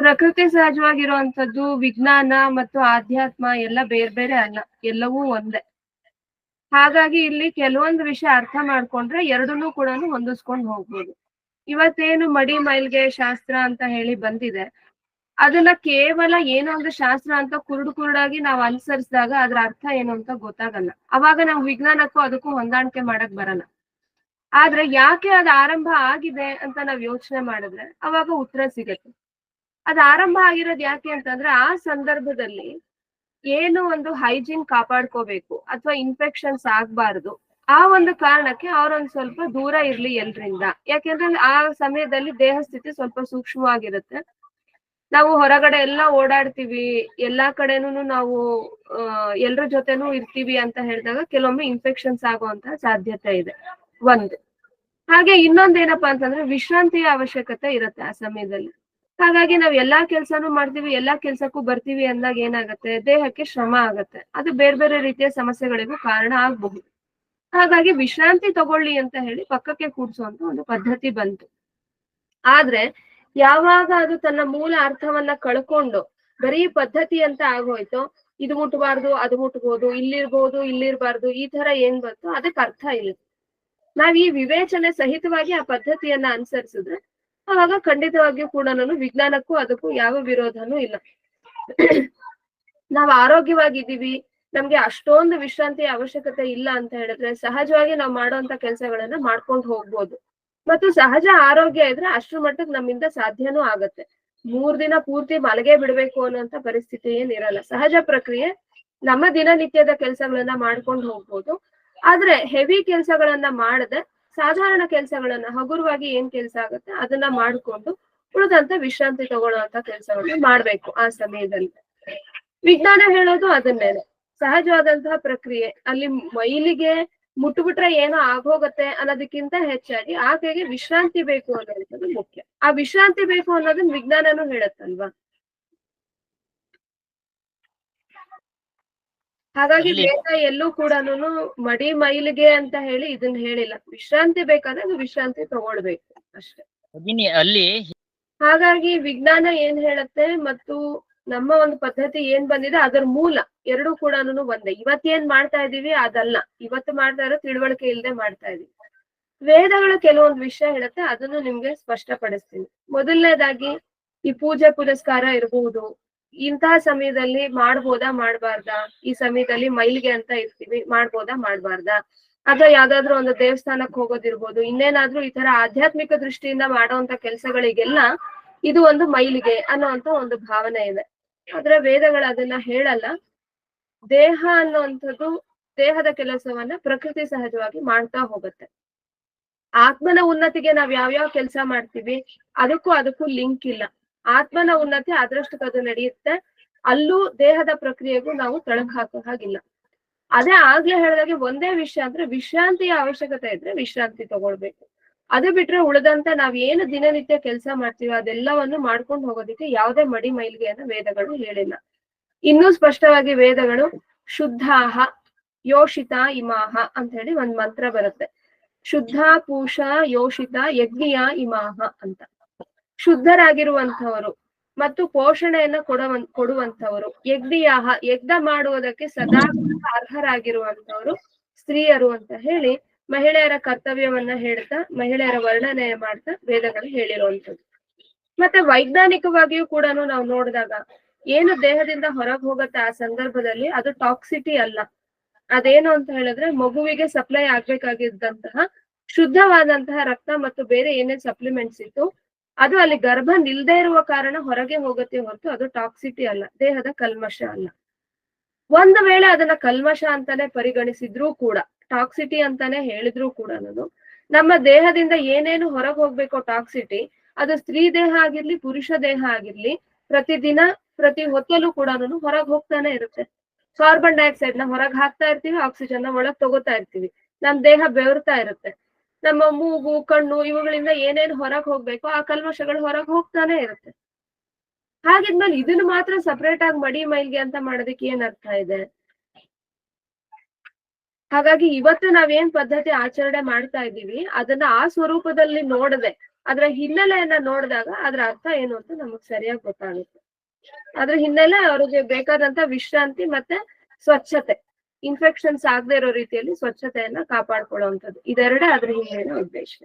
ಪ್ರಕೃತಿ ಸಹಜವಾಗಿರುವಂತದ್ದು ವಿಜ್ಞಾನ ಮತ್ತು ಆಧ್ಯಾತ್ಮ ಎಲ್ಲ ಬೇರೆ ಬೇರೆ ಅಲ್ಲ, ಎಲ್ಲವೂ ಒಂದೇ. ಹಾಗಾಗಿ ಇಲ್ಲಿ ಕೆಲವೊಂದು ವಿಷಯ ಅರ್ಥ ಮಾಡ್ಕೊಂಡ್ರೆ ಎರಡನ್ನೂ ಕೂಡ ಹೊಂದಿಸ್ಕೊಂಡು ಹೋಗ್ಬೋದು. ಇವತ್ತೇನು ಮಡಿ ಮೈಲ್ಗೆ ಶಾಸ್ತ್ರ ಅಂತ ಹೇಳಿ ಬಂದಿದೆ. ಅದನ್ನ ಕೇವಲ ಏನೋ ಒಂದು ಶಾಸ್ತ್ರ ಅಂತ ಕುರುಡು ಕುರುಡಾಗಿ ನಾವು ಅನುಸರಿಸಿದಾಗ ಅದ್ರ ಅರ್ಥ ಏನು ಅಂತ ಗೊತ್ತಾಗಲ್ಲ. ಅವಾಗ ನಾವು ವಿಜ್ಞಾನಕ್ಕೂ ಅದಕ್ಕೂ ಹೊಂದಾಣಿಕೆ ಮಾಡಕ್ ಬರಲ್ಲ. ಆದ್ರೆ ಯಾಕೆ ಅದು ಆರಂಭ ಆಗಿದೆ ಅಂತ ನಾವ್ ಯೋಚನೆ ಮಾಡಿದ್ರೆ ಅವಾಗ ಉತ್ತರ ಸಿಗತ್ತೆ. ಅದ್ ಆರಂಭ ಆಗಿರೋದು ಯಾಕೆ ಅಂತಂದ್ರೆ ಆ ಸಂದರ್ಭದಲ್ಲಿ ಏನು ಒಂದು ಹೈಜೀನ್ ಕಾಪಾಡ್ಕೋಬೇಕು ಅಥವಾ ಇನ್ಫೆಕ್ಷನ್ಸ್ ಆಗ್ಬಾರ್ದು, ಆ ಒಂದು ಕಾರಣಕ್ಕೆ ಅವ್ರೊಂದ್ ಸ್ವಲ್ಪ ದೂರ ಇರ್ಲಿ ಎಲ್ರಿಂದ. ಯಾಕೆಂದ್ರೆ ಆ ಸಮಯದಲ್ಲಿ ದೇಹ ಸ್ಥಿತಿ ಸ್ವಲ್ಪ ಸೂಕ್ಷ್ಮವಾಗಿರುತ್ತೆ. ನಾವು ಹೊರಗಡೆ ಎಲ್ಲ ಓಡಾಡ್ತೀವಿ, ಎಲ್ಲಾ ಕಡೆನೂ ನಾವು ಎಲ್ರ ಜೊತೆನೂ ಇರ್ತೀವಿ ಅಂತ ಹೇಳಿದಾಗ ಕೆಲವೊಮ್ಮೆ ಇನ್ಫೆಕ್ಷನ್ಸ್ ಆಗುವಂತ ಸಾಧ್ಯತೆ ಇದೆ, ಒಂದು. ಹಾಗೆ ಇನ್ನೊಂದೇನಪ್ಪಾ ಅಂತಂದ್ರೆ ವಿಶ್ರಾಂತಿಯ ಅವಶ್ಯಕತೆ ಇರುತ್ತೆ ಆ ಸಮಯದಲ್ಲಿ. ಹಾಗಾಗಿ ನಾವ್ ಎಲ್ಲಾ ಕೆಲ್ಸಾನು ಮಾಡ್ತೀವಿ, ಎಲ್ಲಾ ಕೆಲ್ಸಕ್ಕೂ ಬರ್ತೀವಿ ಅಂದಾಗ ಏನಾಗತ್ತೆ? ದೇಹಕ್ಕೆ ಶ್ರಮ ಆಗತ್ತೆ. ಅದು ಬೇರೆ ಬೇರೆ ರೀತಿಯ ಸಮಸ್ಯೆಗಳಿಗೂ ಕಾರಣ ಆಗ್ಬಹುದು. ಹಾಗಾಗಿ ವಿಶ್ರಾಂತಿ ತಗೊಳ್ಳಿ ಅಂತ ಹೇಳಿ ಪಕ್ಕಕ್ಕೆ ಕೂಡ್ಸುವಂತ ಒಂದು ಪದ್ಧತಿ ಬಂತು. ಆದ್ರೆ ಯಾವಾಗ ಅದು ತನ್ನ ಮೂಲ ಅರ್ಥವನ್ನ ಕಳ್ಕೊಂಡು ಬರೀ ಪದ್ಧತಿ ಅಂತ ಆಗೋಯ್ತು, ಇದು ಮುಟ್ಬಾರ್ದು, ಅದು ಮುಟ್ಬೋದು, ಇಲ್ಲಿರ್ಬೋದು, ಇಲ್ಲಿರ್ಬಾರ್ದು, ಈ ತರ ಏನ್ ಬಂತು ಅದಕ್ಕೆ ಅರ್ಥ ಇಲ್ಲ. ನಾವ್ ಈ ವಿವೇಚನೆ ಸಹಿತವಾಗಿ ಆ ಪದ್ಧತಿಯನ್ನ ಅನುಸರಿಸಿದ್ರೆ ಅವಾಗ ಖಂಡಿತವಾಗಿಯೂ ಕೂಡ ನಾನು ವಿಜ್ಞಾನಕ್ಕೂ ಅದಕ್ಕೂ ಯಾವ ವಿರೋಧನೂ ಇಲ್ಲ. ನಾವ್ ಆರೋಗ್ಯವಾಗಿದ್ದೀವಿ, ನಮ್ಗೆ ಅಷ್ಟೊಂದು ವಿಶ್ರಾಂತಿಯ ಅವಶ್ಯಕತೆ ಇಲ್ಲ ಅಂತ ಹೇಳಿದ್ರೆ ಸಹಜವಾಗಿ ನಾವು ಮಾಡುವಂತ ಕೆಲಸಗಳನ್ನ ಮಾಡ್ಕೊಂಡು ಹೋಗ್ಬೋದು. ಮತ್ತು ಸಹಜ ಆರೋಗ್ಯ ಇದ್ರೆ ಅಷ್ಟ್ರ ಮಟ್ಟಕ್ಕೆ ನಮ್ಮಿಂದ ಸಾಧ್ಯನೂ ಆಗತ್ತೆ. ಮೂರ್ ದಿನ ಪೂರ್ತಿ ಮಲಗೆ ಬಿಡ್ಬೇಕು ಅನ್ನೋಂತ ಪರಿಸ್ಥಿತಿ ಏನಿರಲ್ಲ ಸಹಜ ಪ್ರಕ್ರಿಯೆ ನಮ್ಮ ದಿನನಿತ್ಯದ ಕೆಲಸಗಳನ್ನ ಮಾಡ್ಕೊಂಡು ಹೋಗ್ಬೋದು. ಆದ್ರೆ ಹೆವಿ ಕೆಲಸಗಳನ್ನ ಮಾಡದೆ ಸಾಧಾರಣ ಕೆಲಸಗಳನ್ನ, ಹಗುರವಾಗಿ ಏನ್ ಕೆಲಸ ಆಗುತ್ತೆ ಅದನ್ನ ಮಾಡ್ಕೊಂಡು ಉಳಿದಂತ ವಿಶ್ರಾಂತಿ ತಗೊಳ್ಳುವಂತ ಕೆಲಸಗಳನ್ನ ಮಾಡ್ಬೇಕು ಆ ಸಮಯದಲ್ಲಿ. ವಿಜ್ಞಾನ ಹೇಳೋದು ಅದನ್ನೇನೆ ಸಹಜವಾದಂತಹ ಪ್ರಕ್ರಿಯೆ. ಅಲ್ಲಿ ಮೈಲಿಗೆ ಮುಟ್ಬಿಟ್ರೆ ಏನೋ ಆಗೋಗತ್ತೆ ಅನ್ನೋದಕ್ಕಿಂತ ಹೆಚ್ಚಾಗಿ ಆಕೆಗೆ ವಿಶ್ರಾಂತಿ ಬೇಕು ಅನ್ನೋದು ಮುಖ್ಯ. ಆ ವಿಶ್ರಾಂತಿ ಬೇಕು ಅನ್ನೋದನ್ನ ವಿಜ್ಞಾನನೂ ಹೇಳತ್ತಲ್ವಾ? ಹಾಗಾಗಿ ವೇದ ಎಲ್ಲೂ ಕೂಡ ಮಡಿ ಮೈಲಿಗೆ ಅಂತ ಹೇಳಿ ಇದನ್ನ ಹೇಳಿಲ್ಲ. ವಿಶ್ರಾಂತಿ ಬೇಕಾದ್ರೆ ಅದು ವಿಶ್ರಾಂತಿ ತಗೊಳ್ಬೇಕು ಅಷ್ಟೇ. ಅಲ್ಲಿ ಹಾಗಾಗಿ ವಿಜ್ಞಾನ ಏನ್ ಹೇಳುತ್ತೆ ಮತ್ತು ನಮ್ಮ ಒಂದು ಪದ್ಧತಿ ಏನ್ ಬಂದಿದೆ ಅದರ ಮೂಲ ಎರಡೂ ಕೂಡ ಒಂದೇ. ಇವತ್ತೇನ್ ಮಾಡ್ತಾ ಇದೀವಿ ಅದಲ್ಲ. ಇವತ್ತು ಮಾಡ್ತಾ ಇರೋ ತಿಳುವಳಿಕೆ ಇಲ್ಲದೆ ಮಾಡ್ತಾ ಇದೀವಿ. ವೇದಗಳು ಕೆಲವೊಂದು ವಿಷಯ ಹೇಳುತ್ತೆ ಅದನ್ನು ನಿಮ್ಗೆ ಸ್ಪಷ್ಟಪಡಿಸ್ತೀನಿ. ಮೊದಲನೇದಾಗಿ ಈ ಪೂಜೆ ಪುರಸ್ಕಾರ ಇರಬಹುದು ಇಂತಹ ಸಮಯದಲ್ಲಿ ಮಾಡ್ಬೋದಾ, ಮಾಡ್ಬಾರ್ದಾ? ಈ ಸಮಯದಲ್ಲಿ ಮೈಲಿಗೆ ಅಂತ ಇರ್ತೀವಿ, ಮಾಡ್ಬೋದಾ, ಮಾಡ್ಬಾರ್ದಾ? ಅಥವಾ ಯಾವ್ದಾದ್ರು ಒಂದು ದೇವಸ್ಥಾನಕ್ಕೆ ಹೋಗೋದಿರ್ಬೋದು, ಇನ್ನೇನಾದ್ರೂ ಈ ತರ ಆಧ್ಯಾತ್ಮಿಕ ದೃಷ್ಟಿಯಿಂದ ಮಾಡುವಂತ ಕೆಲಸಗಳಿಗೆಲ್ಲ ಇದು ಒಂದು ಮೈಲಿಗೆ ಅನ್ನೋಂತ ಒಂದು ಭಾವನೆ ಇದೆ. ಆದ್ರೆ ವೇದಗಳು ಅದನ್ನ ಹೇಳಲ್ಲ. ದೇಹ ಅನ್ನುವಂಥದ್ದು ದೇಹದ ಕೆಲಸವನ್ನ ಪ್ರಕೃತಿ ಸಹಜವಾಗಿ ಮಾಡ್ತಾ ಹೋಗುತ್ತೆ. ಆತ್ಮನ ಉನ್ನತಿಗೆ ನಾವ್ ಯಾವ್ಯಾವ ಕೆಲಸ ಮಾಡ್ತೀವಿ, ಅದಕ್ಕೂ ಅದಕ್ಕೂ ಲಿಂಕ್ ಇಲ್ಲ. ಆತ್ಮನ ಉನ್ನತಿ ಅದ್ರಷ್ಟಕ್ಕೆ ಅದು ನಡೆಯುತ್ತೆ. ಅಲ್ಲೂ ದೇಹದ ಪ್ರಕ್ರಿಯೆಗೂ ನಾವು ತೊಳಗ್ ಹಾಕೋ ಹಾಗಿಲ್ಲ. ಅದೇ ಆಗ್ಲೇ ಹೇಳಿದಾಗೆ ಒಂದೇ ವಿಷಯ ಅಂದ್ರೆ ವಿಶ್ರಾಂತಿಯ ಅವಶ್ಯಕತೆ ಇದ್ರೆ ವಿಶ್ರಾಂತಿ ತಗೊಳ್ಬೇಕು. ಅದು ಬಿಟ್ರೆ ಉಳಿದಂತ ನಾವ್ ಏನು ದಿನನಿತ್ಯ ಕೆಲಸ ಮಾಡ್ತೀವಿ ಅದೆಲ್ಲವನ್ನು ಮಾಡ್ಕೊಂಡು ಹೋಗೋದಿಕ್ಕೆ ಯಾವುದೇ ಮಡಿ ಮೈಲಿಗೆಯನ್ನು ವೇದಗಳು ಹೇಳಿಲ್ಲ. ಇನ್ನೂ ಸ್ಪಷ್ಟವಾಗಿ ವೇದಗಳು ಶುದ್ಧಾಹ, ಯೋಷಿತ, ಇಮಾಹ ಅಂತ ಹೇಳಿ ಒಂದ್ ಮಂತ್ರ ಬರುತ್ತೆ. ಶುದ್ಧ, ಪೂಷ, ಯೋಷಿತ, ಯಜ್ಞಿಯ, ಇಮಾಹ ಅಂತ. ಶುದ್ಧರಾಗಿರುವಂತವರು ಮತ್ತು ಪೋಷಣೆಯನ್ನ ಕೊಡುವ ಕೊಡುವಂತವರು ಯಜ್ಞಿಯಾಹ, ಯಜ್ಞ ಮಾಡುವುದಕ್ಕೆ ಸದಾ ಅರ್ಹರಾಗಿರುವಂತವರು ಸ್ತ್ರೀಯರು ಅಂತ ಹೇಳಿ ಮಹಿಳೆಯರ ಕರ್ತವ್ಯವನ್ನ ಹೇಳ್ತಾ, ಮಹಿಳೆಯರ ವರ್ಣನೆ ಮಾಡ್ತಾ ವೇದಗಳು ಹೇಳಿರುವಂತದ್ದು ಮತ್ತೆ ವೈಜ್ಞಾನಿಕವಾಗಿಯೂ ಕೂಡ ನಾವು ನೋಡಿದಾಗ ಏನು ದೇಹದಿಂದ ಹೊರಗೆ ಹೋಗುತ್ತೆ ಆ ಸಂದರ್ಭದಲ್ಲಿ ಅದು ಟಾಕ್ಸಿಟಿ ಅಲ್ಲ. ಅದೇನು ಅಂತ ಹೇಳಿದ್ರೆ ಮಗುವಿಗೆ ಸಪ್ಲೈ ಆಗ್ಬೇಕಾಗಿದ್ದಂತಹ ಶುದ್ಧವಾದಂತಹ ರಕ್ತ ಮತ್ತು ಬೇರೆ ಏನೇನ್ ಸಪ್ಲಿಮೆಂಟ್ಸ್ ಇತ್ತು ಅದು ಅಲ್ಲಿ ಗರ್ಭ ನಿಲ್ದೇ ಇರುವ ಕಾರಣ ಹೊರಗೆ ಹೋಗುತ್ತೆ ಹೊರತು ಅದು ಟಾಕ್ಸಿಟಿ ಅಲ್ಲ, ದೇಹದ ಕಲ್ಮಶ ಅಲ್ಲ. ಒಂದು ವೇಳೆ ಅದನ್ನ ಕಲ್ಮಶ ಅಂತಾನೆ ಪರಿಗಣಿಸಿದ್ರೂ ಕೂಡ, ಟಾಕ್ಸಿಟಿ ಅಂತಾನೆ ಹೇಳಿದ್ರು ಕೂಡ ನಮ್ಮ ದೇಹದಿಂದ ಏನೇನು ಹೊರಗೆ ಹೋಗ್ಬೇಕೋ ಟಾಕ್ಸಿಟಿ, ಅದು ಸ್ತ್ರೀ ದೇಹ ಆಗಿರ್ಲಿ, ಪುರುಷ ದೇಹ ಆಗಿರ್ಲಿ, ಪ್ರತಿದಿನ, ಪ್ರತಿ ಹೊತ್ತಲ್ಲೂ ಕೂಡ ಹೊರಗೆ ಹೋಗ್ತಾನೆ ಇರುತ್ತೆ. ಕಾರ್ಬನ್ ಡೈಆಕ್ಸೈಡ್ನ ಹೊರಗೆ ಹಾಕ್ತಾ ಇರ್ತೀವಿ ಆಕ್ಸಿಜನ್ನ ಒಳಗ್ ತಗೋತಾ ಇರ್ತೀವಿ, ನಮ್ ದೇಹ ಬೆವರ್ತಾ ಇರುತ್ತೆ. ನಮ್ಮ ಮೂಗು, ಕಣ್ಣು ಇವುಗಳಿಂದ ಏನೇನ್ ಹೊರಗ್ ಹೋಗ್ಬೇಕು ಆ ಕಲ್ಮಶಗಳು ಹೊರಗ್ ಹೋಗ್ತಾನೆ ಇರುತ್ತೆ. ಹಾಗಿದ್ಮೇಲೆ ಇದನ್ನ ಮಾತ್ರ ಸಪರೇಟ್ ಆಗಿ ಮಡಿ ಮೈಲ್ಗೆ ಅಂತ ಮಾಡೋದಕ್ಕೆ ಏನ್ ಅರ್ಥ ಇದೆ? ಹಾಗಾಗಿ ಇವತ್ತು ನಾವೇನ್ ಪದ್ಧತಿ ಆಚರಣೆ ಮಾಡ್ತಾ ಇದ್ದೀವಿ, ಅದನ್ನ ಆ ಸ್ವರೂಪದಲ್ಲಿ ನೋಡದೆ, ಅದ್ರ ಹಿನ್ನೆಲೆಯನ್ನ ನೋಡಿದಾಗ ಅದ್ರ ಅರ್ಥ ಏನು ಅಂತ ನಮಗ್ ಸರಿಯಾಗಿ ಗೊತ್ತಾಗುತ್ತೆ. ಅದ್ರ ಹಿನ್ನೆಲೆ ಅವ್ರಿಗೆ ಬೇಕಾದಂತ ವಿಶ್ರಾಂತಿ ಮತ್ತೆ ಸ್ವಚ್ಛತೆ. ಇನ್ಫೆಕ್ಷನ್ಸ್ ಆಗದೆ ಇರೋ ರೀತಿಯಲ್ಲಿ ಸ್ವಚ್ಛತೆಯನ್ನ ಕಾಪಾಡ್ಕೊಳ್ಳುವಂಥದ್ದು. ಇದೆರಡೇ ಅದ್ರ ಹಿಂದಿನ ಉದ್ದೇಶ.